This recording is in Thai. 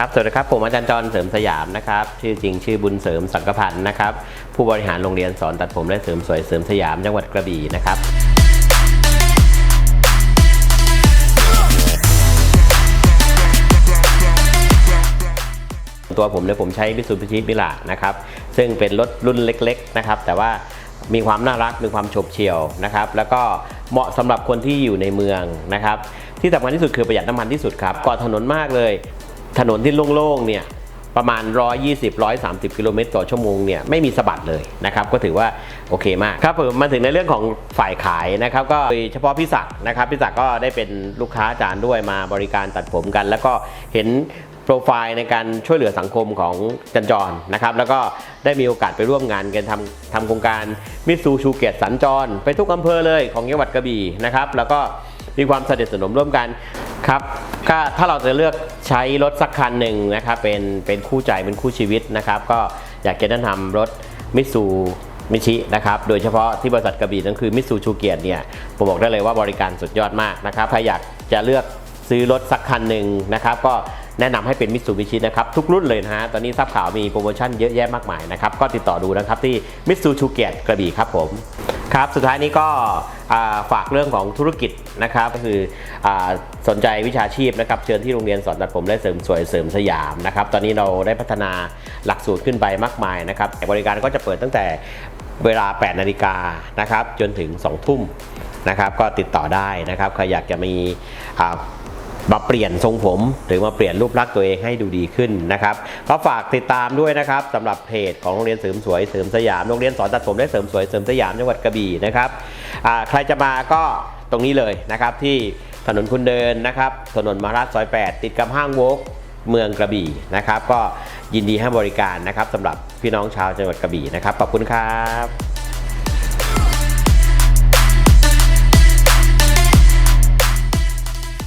ครับ สวัสดีครับ ผมอาจารย์จรเสริมสยามนะครับ ชื่อจริงชื่อบุญเสริมสังกพันธ์นะครับ ผู้บริหารโรงเรียนสอนตัดผมและเสริมสวยเสริมสยามจังหวัดกระบี่นะครับตัวผมเนี่ยผมใช้มิสูบิชิตมิลานะครับ ซึ่งเป็นรถรุ่นเล็กๆนะครับ แต่ว่ามีความน่ารักมีความฉบเฉี่ยวนะครับ แล้วก็เหมาะสำหรับคนที่อยู่ในเมืองนะครับ ที่สำคัญที่สุดคือประหยัดน้ำมันที่สุดครับก่อถนนมากเลย ถนนที่โล่งๆเนี่ยประมาณ 120-130 กิโลเมตรต่อชั่วโมงเนี่ยไม่มีสะบัดเลยนะครับก็ถือว่าโอเคมากครับผมมาถึงในเรื่องของฝ่ายขายนะครับก็โดยเฉพาะพี่ศักดิ์นะครับพี่ศักดิ์ก็ได้เป็นลูกค้าอาจารย์ด้วยมาบริการตัดผมกัน แล้วก็เห็นโปรไฟล์ในการช่วยเหลือสังคมของจันจรนะครับแล้วก็ได้มีโอกาสไปร่วมงานกันทำทำโครงการมิสูชูเกตสัญจร ไปทุกอำเภอเลยของจังหวัดกระบี่นะครับแล้วก็มีความสนิทสนมร่วมกัน ครับก็ถ้าเราจะเลือกใช้รถสักคันหนึ่งนะครับเป็นเป็นคู่ใจเป็นคู่ชีวิตนะครับ ก็อยากจะแนะนำรถมิสูมิชินะครับ โดยเฉพาะที่บริษัทกระบี่นั่นคือมิสูชูเกียรติเนี่ยผมบอกได้เลยว่าบริการสุดยอดมากนะครับใครอยากจะเลือกซื้อรถสักคันหนึ่งนะครับก็แนะนำให้เป็นมิสูบิชินะครับทุกรุ่นเลยนะฮะตอนนี้ทราบข่าวมีโปรโมชั่นเยอะแยะมากมายนะครับก็ติดต่อดูนะครับที่มิสูชูเกียรติกระบี่ครับผม ครับสุดท้ายนี้ก็ฝากเรื่องของธุรกิจนะครับก็คืออสนใจวิชาชีพนะครับเชิญที่โรงเรียนสอนตัดผมและเสริมสวยเสริมสยามนะครับตอนนี้เราได้พัฒนาหลักสูตรขึ้นไปมากมายนะครับบริการก็จะเปิดตั้งแต่เวลา 8 นาฬิกานะครับจนถึง 2 ทุ่มนะครับก็ติดต่อได้นะครับใครอยากจะมี มาเปลี่ยนทรงผม หรือมาเปลี่ยนรูปลักษณ์ตัวเองให้ดูดีขึ้นนะครับก็ฝากติดตามด้วยนะครับสำหรับเพจของโรงเรียนเสริมสวยเสริมสยามโรงเรียนสอนตัดผมและเสริมสวยเสริมสยามจังหวัดกระบี่นะครับใครจะมาก็ตรงนี้เลยนะครับที่ถนนคุณเดินนะครับถนนมาราชซอย 8 ติดกับห้างโวกเมืองกระบี่นะครับ ก็ยินดีให้บริการนะครับสำหรับพี่น้องชาวจังหวัดกระบี่นะครับขอบคุณครับ